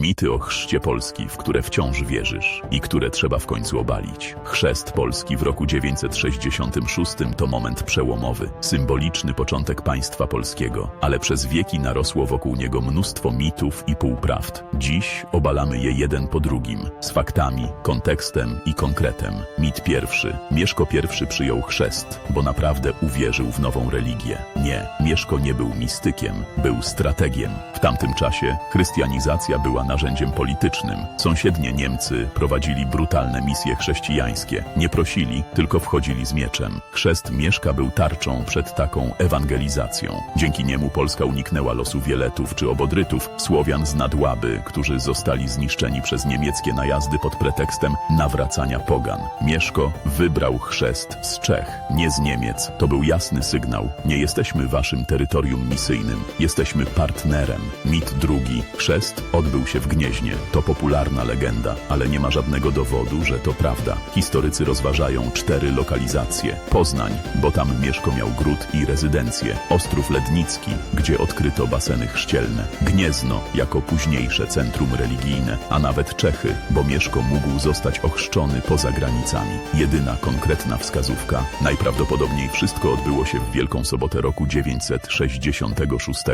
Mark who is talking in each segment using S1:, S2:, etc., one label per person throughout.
S1: Mity o chrzcie Polski, w które wciąż wierzysz i które trzeba w końcu obalić. Chrzest Polski w roku 966 to moment przełomowy, symboliczny początek państwa polskiego, ale przez wieki narosło wokół niego mnóstwo mitów i półprawd. Dziś obalamy je jeden po drugim, z faktami, kontekstem i konkretem. Mit pierwszy. Mieszko I przyjął chrzest, bo naprawdę uwierzył w nową religię. Nie, Mieszko nie był mistykiem, był strategiem. W tamtym czasie chrystianizacja była narzędziem politycznym. Sąsiednie Niemcy prowadzili brutalne misje chrześcijańskie. Nie prosili, tylko wchodzili z mieczem. Chrzest Mieszka był tarczą przed taką ewangelizacją. Dzięki niemu Polska uniknęła losu Wieletów czy Obodrytów, Słowian z Nadłaby, którzy zostali zniszczeni przez niemieckie najazdy pod pretekstem nawracania pogan. Mieszko wybrał chrzest z Czech, nie z Niemiec. To był jasny sygnał. Nie jesteśmy waszym terytorium misyjnym, jesteśmy partnerem. Mit drugi. Chrzest odbył się w Gnieźnie. To popularna legenda, ale nie ma żadnego dowodu, że to prawda. Historycy rozważają cztery lokalizacje. Poznań, bo tam Mieszko miał gród i rezydencję. Ostrów Lednicki, gdzie odkryto baseny chrzcielne. Gniezno, jako późniejsze centrum religijne, a nawet Czechy, bo Mieszko mógł zostać ochrzczony poza granicami. Jedyna konkretna wskazówka. Najprawdopodobniej wszystko odbyło się w Wielką Sobotę roku 966,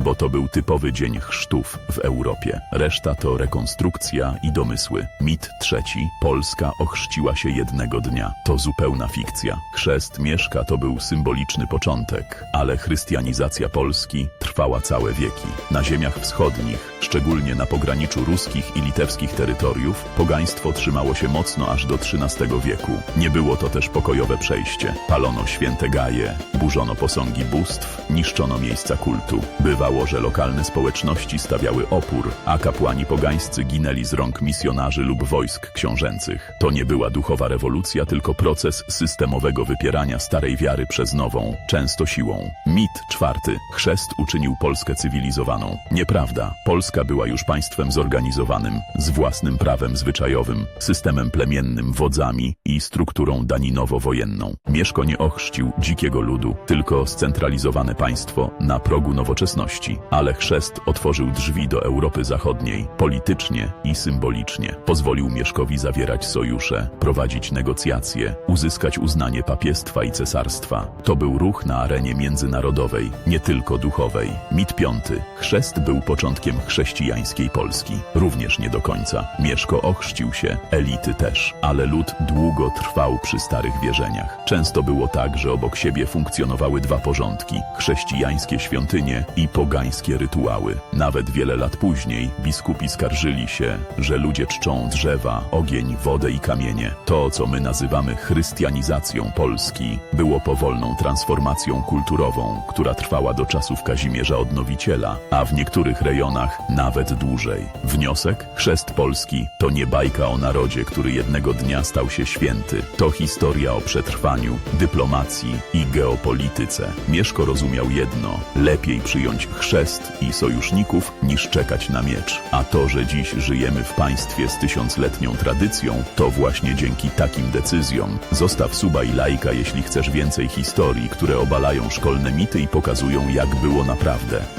S1: bo to był typowy dzień chrztów w Europie. Reszta to rekonstrukcja i domysły. Mit trzeci. Polska ochrzciła się jednego dnia. To zupełna fikcja. Chrzest Mieszka to był symboliczny początek, ale chrystianizacja Polski trwała całe wieki. Na ziemiach wschodnich, szczególnie na pograniczu ruskich i litewskich terytoriów, pogaństwo trzymało się mocno aż do XIII wieku. Nie było to też pokojowe przejście. Palono święte gaje, burzono posągi bóstw, niszczono miejsca kultu. Bywało, że lokalne społeczności stawiały opór, a kapłani pogańscy ginęli z rąk misjonarzy lub wojsk książęcych. To nie była duchowa rewolucja, tylko proces systemowego wypierania starej wiary przez nową, często siłą. Mit czwarty. Chrzest uczynił Polskę cywilizowaną. Nieprawda. Polska była już państwem zorganizowanym, z własnym prawem zwyczajowym, systemem plemiennym, wodzami i strukturą daninowo-wojenną. Mieszko nie ochrzcił dzikiego ludu, tylko scentralizowane państwo na progu nowoczesności. Ale chrzest otworzył drzwi do Europy Zachodniej, politycznie i symbolicznie. Pozwolił Mieszkowi zawierać sojusze, prowadzić negocjacje, uzyskać uznanie papiestwa i cesarstwa. To był ruch na arenie międzynarodowej, nie tylko duchowej. Mit piąty. Chrzest był początkiem chrześcijańskiej Polski. Również nie do końca. Mieszko ochrzcił się, elity też, ale lud długo trwał przy starych wierzeniach. Często było tak, że obok siebie funkcjonowały dwa porządki: chrześcijańskie świątynie i pogańskie rytuały. Nawet wiele lat później biskupi skarżyli się, że ludzie czczą drzewa, ogień, wodę i kamienie. To, co my nazywamy chrystianizacją Polski, było powolną transformacją kulturową, która trwała do czasów Kazimierza Odnowiciela, a w niektórych rejonach nawet dłużej. Wniosek? Chrzest Polski to nie bajka o narodzie, który jednego dnia stał się święty. To historia o przetrwaniu, dyplomacji i geopolityce. Mieszko rozumiał jedno: lepiej przyjąć chrzest i sojuszników niż czekać na miecz. A to, że dziś żyjemy w państwie z tysiącletnią tradycją, to właśnie dzięki takim decyzjom. Zostaw suba i lajka, jeśli chcesz więcej historii, które obalają szkolne mity i pokazują, jak było naprawdę.